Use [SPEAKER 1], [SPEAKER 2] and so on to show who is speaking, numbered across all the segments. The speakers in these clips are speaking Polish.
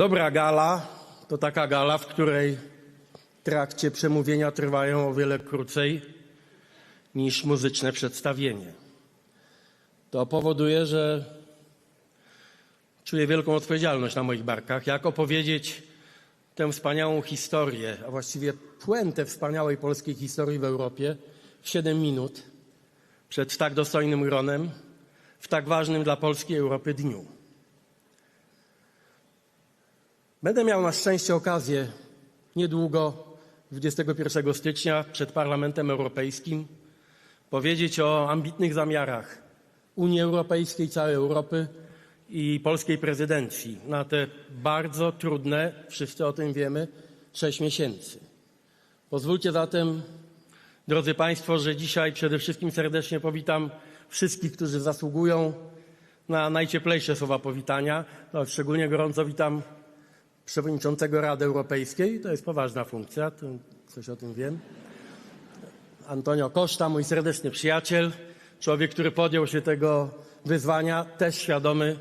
[SPEAKER 1] Dobra gala to taka gala, w której trakcie przemówienia trwają o wiele krócej niż muzyczne przedstawienie. To powoduje, że czuję wielką odpowiedzialność na moich barkach, jak opowiedzieć tę wspaniałą historię, a właściwie puentę wspaniałej polskiej historii w Europie w 7 minut przed tak dostojnym gronem w tak ważnym dla Polski Europy dniu. Będę miał na szczęście okazję niedługo, 21 stycznia, przed Parlamentem Europejskim powiedzieć o ambitnych zamiarach Unii Europejskiej, całej Europy i polskiej prezydencji na te bardzo trudne, wszyscy o tym wiemy, sześć miesięcy. Pozwólcie zatem, drodzy Państwo, że dzisiaj przede wszystkim serdecznie powitam wszystkich, którzy zasługują na najcieplejsze słowa powitania. No, szczególnie gorąco witam przewodniczącego Rady Europejskiej. To jest poważna funkcja, coś o tym wiem. Antonio Costa, mój serdeczny przyjaciel, człowiek, który podjął się tego wyzwania, też świadomy,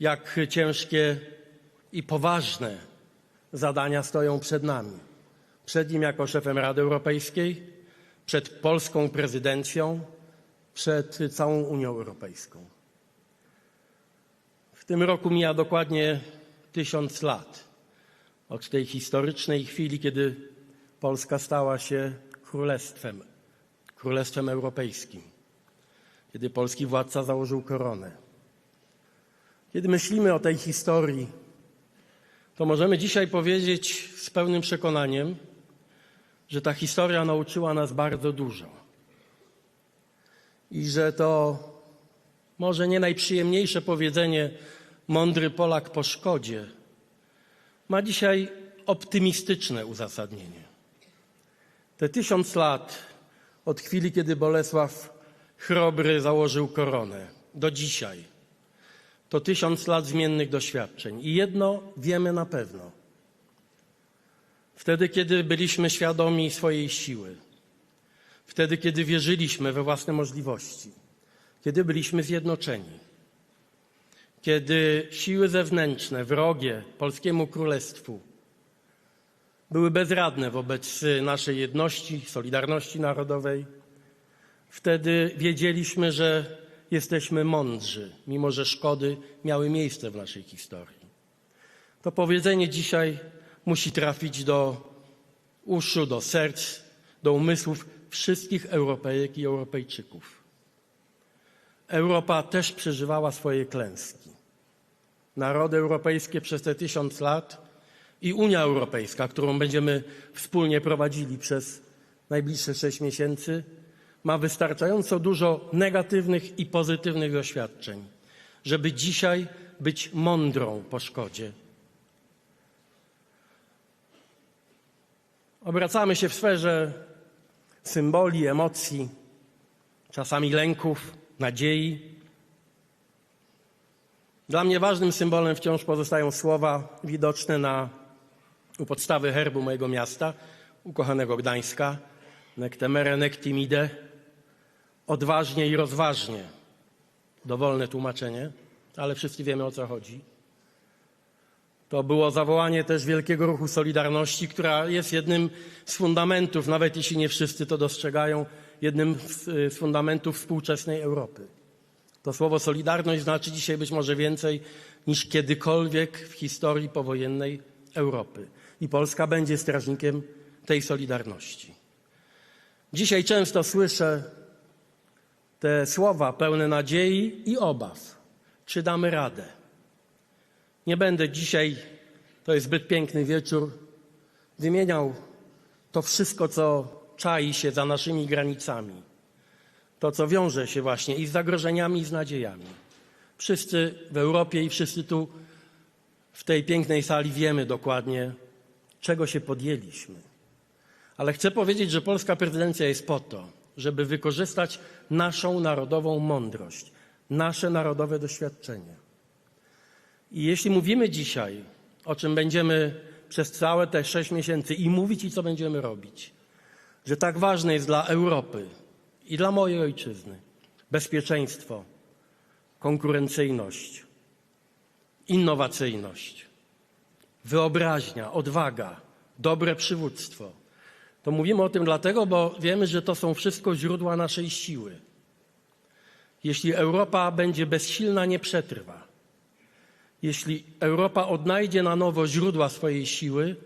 [SPEAKER 1] jak ciężkie i poważne zadania stoją przed nami. Przed nim jako szefem Rady Europejskiej, przed polską prezydencją, przed całą Unią Europejską. W tym roku mija dokładnie tysiąc lat od tej historycznej chwili, kiedy Polska stała się królestwem, królestwem europejskim, kiedy polski władca założył koronę. Kiedy myślimy o tej historii, to możemy dzisiaj powiedzieć z pełnym przekonaniem, że ta historia nauczyła nas bardzo dużo. I że to może nie najprzyjemniejsze powiedzenie mądry Polak po szkodzie ma dzisiaj optymistyczne uzasadnienie. Te tysiąc lat od chwili, kiedy Bolesław Chrobry założył koronę, do dzisiaj, to tysiąc lat zmiennych doświadczeń. I jedno wiemy na pewno. Wtedy, kiedy byliśmy świadomi swojej siły, wtedy, kiedy wierzyliśmy we własne możliwości, kiedy byliśmy zjednoczeni, kiedy siły zewnętrzne, wrogie polskiemu królestwu, były bezradne wobec naszej jedności, solidarności narodowej, wtedy wiedzieliśmy, że jesteśmy mądrzy, mimo że szkody miały miejsce w naszej historii. To powiedzenie dzisiaj musi trafić do uszu, do serc, do umysłów wszystkich Europejek i Europejczyków. Europa też przeżywała swoje klęski. Narody europejskie przez te tysiąc lat i Unia Europejska, którą będziemy wspólnie prowadzili przez najbliższe sześć miesięcy, ma wystarczająco dużo negatywnych i pozytywnych doświadczeń, żeby dzisiaj być mądrą po szkodzie. Obracamy się w sferze symboli, emocji, czasami lęków, nadziei. Dla mnie ważnym symbolem wciąż pozostają słowa widoczne na, u podstawy herbu mojego miasta, ukochanego Gdańska, nec temere, nec timide, odważnie i rozważnie. Dowolne tłumaczenie, ale wszyscy wiemy o co chodzi. To było zawołanie też wielkiego ruchu Solidarności, która jest jednym z fundamentów, nawet jeśli nie wszyscy to dostrzegają, jednym z, z fundamentów współczesnej Europy. To słowo Solidarność znaczy dzisiaj być może więcej niż kiedykolwiek w historii powojennej Europy. I Polska będzie strażnikiem tej Solidarności. Dzisiaj często słyszę te słowa pełne nadziei i obaw. Czy damy radę? Nie będę dzisiaj, to jest zbyt piękny wieczór, wymieniał to wszystko, co czai się za naszymi granicami. To, co wiąże się właśnie i z zagrożeniami, i z nadziejami. Wszyscy w Europie i wszyscy tu w tej pięknej sali wiemy dokładnie, czego się podjęliśmy. Ale chcę powiedzieć, że polska prezydencja jest po to, żeby wykorzystać naszą narodową mądrość, nasze narodowe doświadczenie. I jeśli mówimy dzisiaj, o czym będziemy przez całe te sześć miesięcy i mówić, i co będziemy robić, że tak ważne jest dla Europy i dla mojej ojczyzny bezpieczeństwo, konkurencyjność, innowacyjność, wyobraźnia, odwaga, dobre przywództwo. To mówimy o tym dlatego, bo wiemy, że to są wszystko źródła naszej siły. Jeśli Europa będzie bezsilna, nie przetrwa. Jeśli Europa odnajdzie na nowo źródła swojej siły,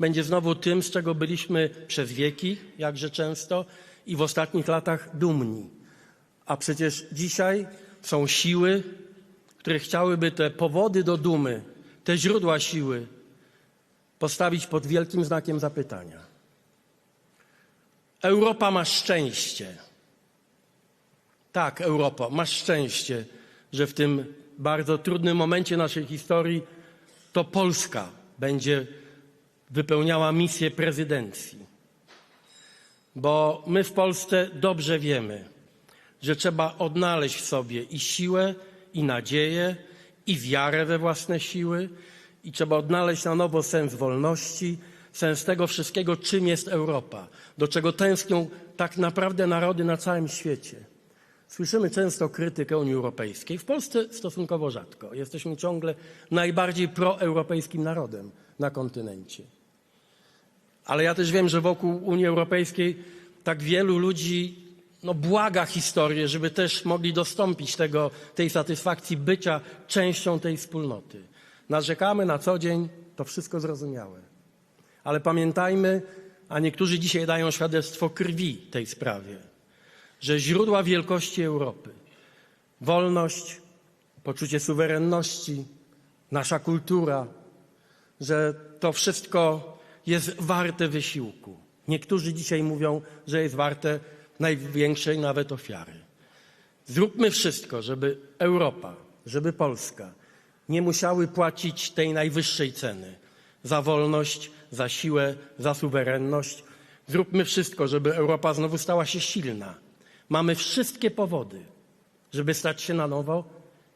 [SPEAKER 1] będzie znowu tym, z czego byliśmy przez wieki, jakże często, i w ostatnich latach dumni. A przecież dzisiaj są siły, które chciałyby te powody do dumy, te źródła siły postawić pod wielkim znakiem zapytania. Europa ma szczęście. Tak, Europo, masz szczęście, że w tym bardzo trudnym momencie naszej historii to Polska będzie wypełniała misję prezydencji. Bo my w Polsce dobrze wiemy, że trzeba odnaleźć w sobie i siłę, i nadzieję, i wiarę we własne siły, i trzeba odnaleźć na nowo sens wolności, sens tego wszystkiego, czym jest Europa, do czego tęsknią tak naprawdę narody na całym świecie. Słyszymy często krytykę Unii Europejskiej. W Polsce stosunkowo rzadko. Jesteśmy ciągle najbardziej proeuropejskim narodem na kontynencie. Ale ja też wiem, że wokół Unii Europejskiej tak wielu ludzi no, błaga historię, żeby też mogli dostąpić tego, tej satysfakcji bycia częścią tej wspólnoty. Narzekamy na co dzień, to wszystko zrozumiałe. Ale pamiętajmy, a niektórzy dzisiaj dają świadectwo krwi tej sprawie, że źródła wielkości Europy, wolność, poczucie suwerenności, nasza kultura, że to wszystko jest warte wysiłku. Niektórzy dzisiaj mówią, że jest warte największej nawet ofiary. Zróbmy wszystko, żeby Europa, żeby Polska nie musiały płacić tej najwyższej ceny za wolność, za siłę, za suwerenność. Zróbmy wszystko, żeby Europa znowu stała się silna. Mamy wszystkie powody, żeby stać się na nowo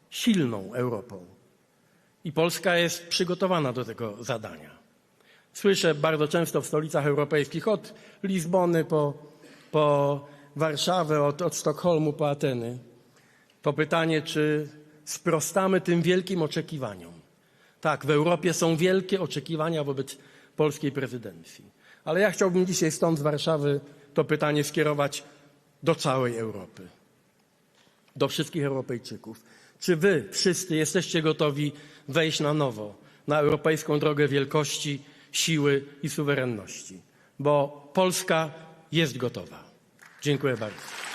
[SPEAKER 1] silną Europą. I Polska jest przygotowana do tego zadania. Słyszę bardzo często w stolicach europejskich, od Lizbony po, po Warszawę, od, od Sztokholmu po Ateny, to pytanie, czy sprostamy tym wielkim oczekiwaniom. Tak, w Europie są wielkie oczekiwania wobec polskiej prezydencji. Ale ja chciałbym dzisiaj stąd z Warszawy to pytanie skierować do całej Europy, do wszystkich Europejczyków. Czy wy wszyscy jesteście gotowi wejść na nowo na europejską drogę wielkości, siły i suwerenności? Bo Polska jest gotowa. Dziękuję bardzo.